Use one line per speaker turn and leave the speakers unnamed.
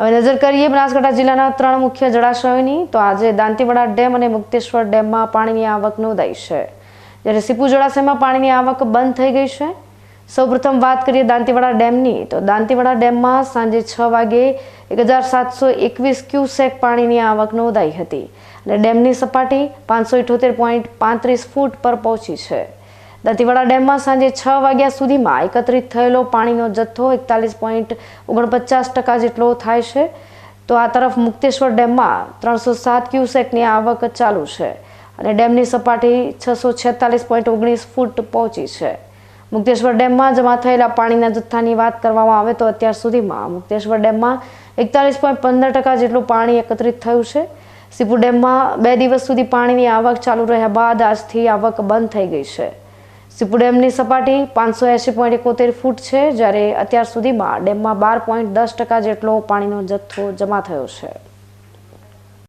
હવે નજર કરીએ બનાસકાંઠા જિલ્લાના ત્રણ મુખ્ય જળાશયોની, તો આજે દાંતીવાડા ડેમ અને મુક્તેશ્વર ડેમમાં પાણીની આવક નોંધાઈ છે. જ્યારે સીપુ જળાશયમાં પાણીની આવક બંધ થઈ ગઈ છે. સૌપ્રથમ વાત કરીએ દાંતીવાડા ડેમની, તો દાંતીવાડા ડેમમાં સાંજે છ વાગે એક હજાર સાતસો એકવીસ ક્યુસેક પાણીની આવક નોંધાઈ હતી. અને ડેમની સપાટી પાંચસો ઇઠોતેર પોઈન્ટ પાંત્રીસ ફૂટ પર પહોંચી છે. દાંતીવાડા ડેમમાં સાંજે છ વાગ્યા સુધીમાં એકત્રિત થયેલો પાણીનો જથ્થો એકતાલીસ પોઈન્ટ ઓગણપચાસ ટકા જેટલો થાય છે. તો આ તરફ મુક્તેશ્વર ડેમમાં ત્રણસો સાત ક્યુસેકની આવક ચાલુ છે અને ડેમની સપાટી છસો છેતાલીસ પોઈન્ટ ઓગણીસ ફૂટ પહોંચી છે. મુક્તેશ્વર ડેમમાં જમા થયેલા પાણીના જથ્થાની વાત કરવામાં આવે તો અત્યાર સુધીમાં મુક્તેશ્વર ડેમમાં એકતાલીસ પોઈન્ટ પંદર ટકા જેટલું પાણી એકત્રિત થયું છે. સીપુ ડેમમાં બે દિવસ સુધી પાણીની આવક ચાલુ રહ્યા બાદ આજથી આવક બંધ થઈ ગઈ છે. સીપુ ડેમની સપાટી પાંચસો એંશી પોઈન્ટ એકોતેર ફૂટ છે, જ્યારે અત્યાર સુધીમાં ડેમમાં બાર પોઈન્ટ દસ ટકા જેટલો પાણીનો જથ્થો જમા થયો છે.